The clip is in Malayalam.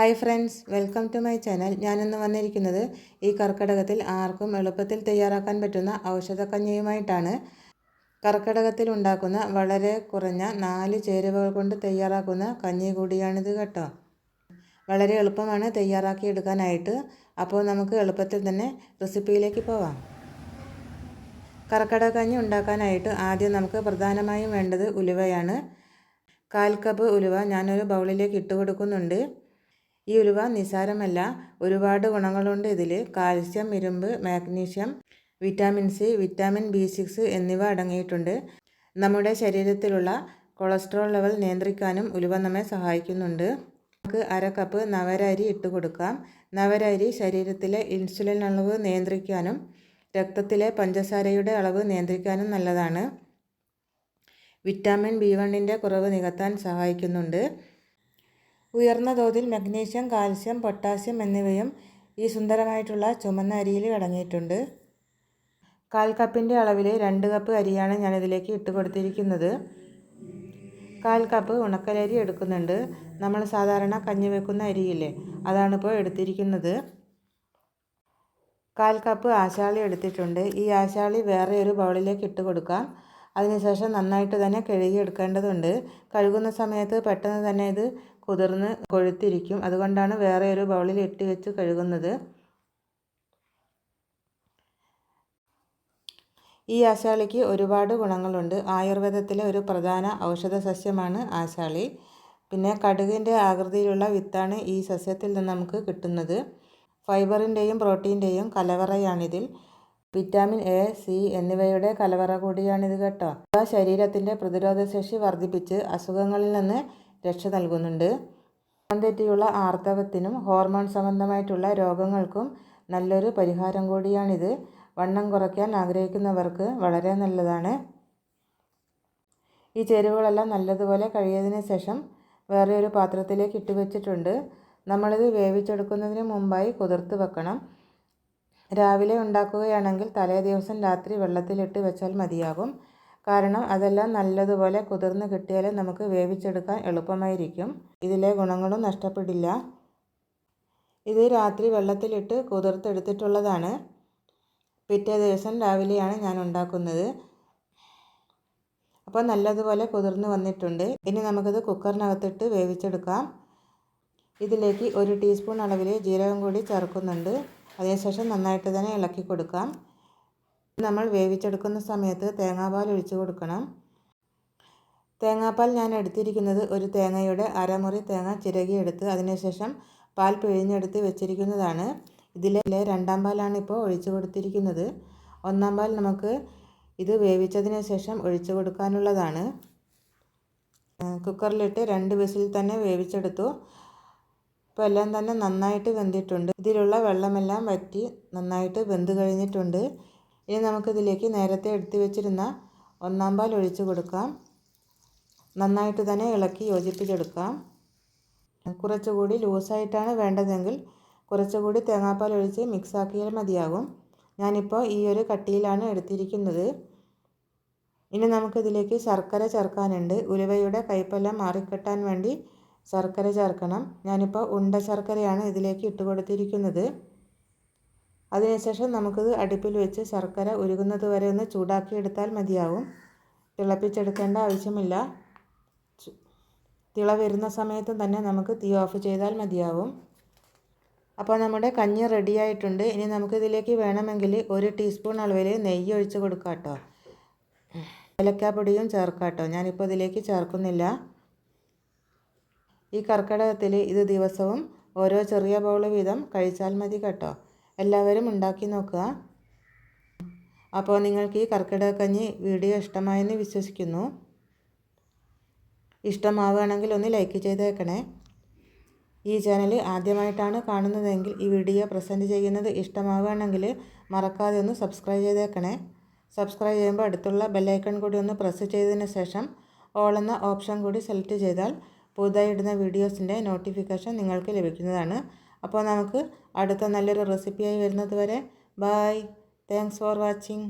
Hi friends welcome to my channel. ഞാനിന്ന് വന്നിരിക്കുന്നത് ഈ കർക്കിടകത്തിൽ ആർക്കും എളുപ്പത്തിൽ തയ്യാറാക്കാൻ പറ്റുന്ന ഔഷധക്കഞ്ഞിയുമായിട്ടാണ്. കർക്കിടകത്തിൽ ഉണ്ടാക്കുന്ന വളരെ കുറഞ്ഞ നാല് ചേരുവകൾ കൊണ്ട് തയ്യാറാക്കുന്ന കഞ്ഞി കൂടിയാണിത് കേട്ടോ. വളരെ എളുപ്പമാണ് തയ്യാറാക്കി എടുക്കാനായിട്ട്. അപ്പോൾ നമുക്ക് എളുപ്പത്തിൽ തന്നെ റെസിപ്പിയിലേക്ക് പോവാം. കർക്കിടക കഞ്ഞി ഉണ്ടാക്കാനായിട്ട് ആദ്യം നമുക്ക് പ്രധാനമായും വേണ്ടത് ഉലുവയാണ്. കാൽ കപ്പ് ഉലുവ ഞാനൊരു ബൗളിലേക്ക് ഇട്ട് കൊടുക്കുന്നുണ്ട്. ഈ ഉലുവ നിസാരമല്ല. ഒരുപാട് ഗുണങ്ങളുണ്ട് ഇതിൽ കാൽസ്യം ഇരുമ്പ് magnesium vitamin C vitamin B six എന്നിവ അടങ്ങിയിട്ടുണ്ട്. നമ്മുടെ ശരീരത്തിലുള്ള കൊളസ്ട്രോൾ ലെവൽ നിയന്ത്രിക്കാനും ഉലുവ നമ്മെ സഹായിക്കുന്നുണ്ട്. നമുക്ക് അര കപ്പ് നവരരി ഇട്ട് കൊടുക്കാം. നവരരി ശരീരത്തിലെ ഇൻസുലിൻ അളവ് നിയന്ത്രിക്കാനും രക്തത്തിലെ പഞ്ചസാരയുടെ അളവ് നിയന്ത്രിക്കാനും നല്ലതാണ്. വിറ്റാമിൻ ബി വണ്ണിന്റെ കുറവ് നികത്താൻ സഹായിക്കുന്നുണ്ട്. ഉയർന്ന തോതിൽ മഗ്നീഷ്യം കാൽസ്യം പൊട്ടാസ്യം എന്നിവയും ഈ സുന്ദരമായിട്ടുള്ള ചുമന്ന അരിയിൽ അടങ്ങിയിട്ടുണ്ട്. കാൽ കപ്പിന്റെ അളവിൽ രണ്ട് കപ്പ് അരിയാണ് ഞാനിതിലേക്ക് ഇട്ട് കൊടുത്തിരിക്കുന്നത്. കാൽ കപ്പ് ഉണക്കലരി എടുക്കുന്നുണ്ട്. നമ്മൾ സാധാരണ കഞ്ഞി വെക്കുന്ന അരിയില്ലേ അതാണിപ്പോൾ എടുത്തിരിക്കുന്നത്. കാൽ കപ്പ് ആശാളി എടുത്തിട്ടുണ്ട്. ഈ ആശാളി വേറെ ഒരു ബൗളിലേക്ക് ഇട്ട് കൊടുക്കാം. അതിനുശേഷം നന്നായിട്ട് തന്നെ കഴുകി എടുക്കേണ്ടതുണ്ട് കഴുകുന്ന സമയത്ത് പെട്ടെന്ന് തന്നെ ഇത് കുതിർന്ന് കൊഴുത്തിരിക്കും. അതുകൊണ്ടാണ് വേറെ ഒരു ബൗളിൽ ഇട്ട് വെച്ച് കഴുകുന്നത്. ഈ ആശാളിക്ക് ഒരുപാട് ഗുണങ്ങളുണ്ട്. ആയുർവേദത്തിലെ ഒരു പ്രധാന ഔഷധ സസ്യമാണ് ആശാളി. പിന്നെ കടുകിന്റെ ആകൃതിയിലുള്ള വിത്താണ് ഈ സസ്യത്തിൽ നിന്ന് നമുക്ക് കിട്ടുന്നത്. ഫൈബറിന്റെയും പ്രോട്ടീന്റെയും കലവറയാണിതിൽ. വിറ്റാമിൻ എ സി എന്നിവയുടെ കലവറ കൂടിയാണിത് കേട്ടോ. ശരീരത്തിന്റെ പ്രതിരോധശേഷി വർദ്ധിപ്പിച്ച് അസുഖങ്ങളിൽ നിന്ന് രക്ഷ നൽകുന്നുണ്ട്. തെറ്റിയുള്ള ആർത്തവത്തിനും ഹോർമോൺ സംബന്ധമായിട്ടുള്ള രോഗങ്ങൾക്കും നല്ലൊരു പരിഹാരം കൂടിയാണിത്. വണ്ണം കുറയ്ക്കാൻ ആഗ്രഹിക്കുന്നവർക്ക് വളരെ നല്ലതാണ്. ഈ ചേരുവകളെല്ലാം നല്ലതുപോലെ കഴിയതിന് ശേഷം വേറെ ഒരു പാത്രത്തിലേക്ക് ഇട്ട് വെച്ചിട്ടുണ്ട്. നമ്മളിത് വേവിച്ചെടുക്കുന്നതിന് മുമ്പായി കുതിർത്ത് വെക്കണം. രാവിലെ ഉണ്ടാക്കുകയാണെങ്കിൽ തലേ ദിവസം രാത്രി വെള്ളത്തിലിട്ട് വെച്ചാൽ മതിയാകും. കാരണം അതെല്ലാം നല്ലതുപോലെ കുതിർന്ന് കിട്ടിയാലേ നമുക്ക് വേവിച്ചെടുക്കാൻ എളുപ്പമായിരിക്കും. ഇതിലെ ഗുണങ്ങളും നഷ്ടപ്പെടില്ല. ഇത് രാത്രി വെള്ളത്തിലിട്ട് കുതിർത്തെടുത്തിട്ടുള്ളതാണ്. പിറ്റേ ദിവസം രാവിലെയാണ് ഞാൻ ഉണ്ടാക്കുന്നത്. അപ്പോൾ നല്ലതുപോലെ കുതിർന്ന് വന്നിട്ടുണ്ട്. ഇനി നമുക്കിത് കുക്കറിനകത്തിട്ട് വേവിച്ചെടുക്കാം. ഇതിലേക്ക് ഒരു ടീസ്പൂൺ അളവിൽ ജീരകം കൂടി ചേർക്കുന്നുണ്ട്. അതിനുശേഷം നന്നായിട്ട് തന്നെ ഇളക്കി കൊടുക്കാം. നമ്മൾ വേവിച്ചെടുക്കുന്ന സമയത്ത് തേങ്ങാപ്പാൽ ഒഴിച്ചു കൊടുക്കണം. തേങ്ങാപ്പാൽ ഞാൻ എടുത്തിരിക്കുന്നത് ഒരു തേങ്ങയുടെ അരമുറി തേങ്ങ ചിരകിയെടുത്ത് അതിനുശേഷം പാൽ പിഴിഞ്ഞെടുത്ത് വെച്ചിരിക്കുന്നതാണ്. ഇതിലെ രണ്ടാം പാലാണ് ഇപ്പോൾ ഒഴിച്ചു കൊടുത്തിരിക്കുന്നത്. ഒന്നാം പാൽ നമുക്ക് ഇത് വേവിച്ചതിന് ശേഷം ഒഴിച്ചു കൊടുക്കാനുള്ളതാണ്. കുക്കറിലിട്ട് രണ്ട് വിസിൽ തന്നെ വേവിച്ചെടുത്തു. ഇപ്പോൾ എല്ലാം തന്നെ നന്നായിട്ട് വെന്തിട്ടുണ്ട്. ഇതിലുള്ള വെള്ളമെല്ലാം വറ്റി നന്നായിട്ട് വെന്ത് കഴിഞ്ഞിട്ടുണ്ട്. ഇനി നമുക്കിതിലേക്ക് നേരത്തെ എടുത്തു വെച്ചിരുന്ന ഒന്നാം പാൽ ഒഴിച്ചു കൊടുക്കാം. നന്നായിട്ട് തന്നെ ഇളക്കി യോജിപ്പിച്ചെടുക്കാം. കുറച്ചുകൂടി ലൂസായിട്ടാണ് വേണ്ടതെങ്കിൽ കുറച്ചുകൂടി തേങ്ങാപ്പാൽ ഒഴിച്ച് മിക്സാക്കിയാൽ മതിയാകും. ഞാനിപ്പോൾ ഈ ഒരു കട്ടിയിലാണ് എടുത്തിരിക്കുന്നത്. ഇനി നമുക്കിതിലേക്ക് ശർക്കര ചേർക്കാനുണ്ട്. ഉലുവയുടെ കയ്പെല്ലാം മാറിക്കിട്ടാൻ വേണ്ടി ശർക്കര ചേർക്കണം. ഞാനിപ്പോൾ ഉണ്ട ശർക്കരയാണ് ഇതിലേക്ക് ഇട്ട് കൊടുത്തിരിക്കുന്നത്. അതിനുശേഷം നമുക്കിത് അടുപ്പിൽ വെച്ച് ശർക്കര ഉരുകുന്നത് വരെ ഒന്ന് ചൂടാക്കി എടുത്താൽ മതിയാവും. തിളപ്പിച്ചെടുക്കേണ്ട ആവശ്യമില്ല. തിള വരുന്ന സമയത്ത് തന്നെ നമുക്ക് തീ ഓഫ് ചെയ്താൽ മതിയാവും. അപ്പോൾ നമ്മുടെ കഞ്ഞി റെഡിയായിട്ടുണ്ട് ഇനി നമുക്കിതിലേക്ക് വേണമെങ്കിൽ ഒരു ടീസ്പൂൺ അളവിൽ നെയ്യ് ഒഴിച്ച് കൊടുക്കാം കേട്ടോ. ഏലക്കാപ്പൊടിയും ചേർക്കാം കേട്ടോ. ഞാനിപ്പോൾ ഇതിലേക്ക് ചേർക്കുന്നില്ല. ഈ കർക്കിടകത്തിൽ ഇത് ദിവസവും ഓരോ ചെറിയ ബൗൾ വീതം കഴിച്ചാൽ മതി കേട്ടോ. എല്ലാവരും ഉണ്ടാക്കി നോക്കുക. അപ്പോൾ നിങ്ങൾക്ക് ഈ കർക്കിടക കഞ്ഞി വീഡിയോ ഇഷ്ടമായെന്ന് വിശ്വസിക്കുന്നു. ഇഷ്ടമാവുകയാണെങ്കിൽ ഒന്ന് ലൈക്ക് ചെയ്തേക്കണേ. ഈ ചാനൽ ആദ്യമായിട്ടാണ് കാണുന്നതെങ്കിൽ ഈ വീഡിയോ പ്രസന്റ് ചെയ്യുന്നത് ഇഷ്ടമാവുകയാണെങ്കിൽ മറക്കാതെ ഒന്ന് സബ്സ്ക്രൈബ് ചെയ്തേക്കണേ. സബ്സ്ക്രൈബ് ചെയ്യുമ്പോൾ അടുത്തുള്ള ബെല്ലൈക്കൺ കൂടി ഒന്ന് പ്രസ് ചെയ്തതിന് ശേഷം ഓൾ എന്ന ഓപ്ഷൻ കൂടി സെലക്ട് ചെയ്താൽ പുതുതായി ഇടുന്ന വീഡിയോസിന്റെ നോട്ടിഫിക്കേഷൻ നിങ്ങൾക്ക് ലഭിക്കുന്നതാണ്. അപ്പോൾ നമുക്ക് അടുത്ത നല്ലൊരു റെസിപ്പിയായി വരുന്നത് വരെ. Bye thanks for watching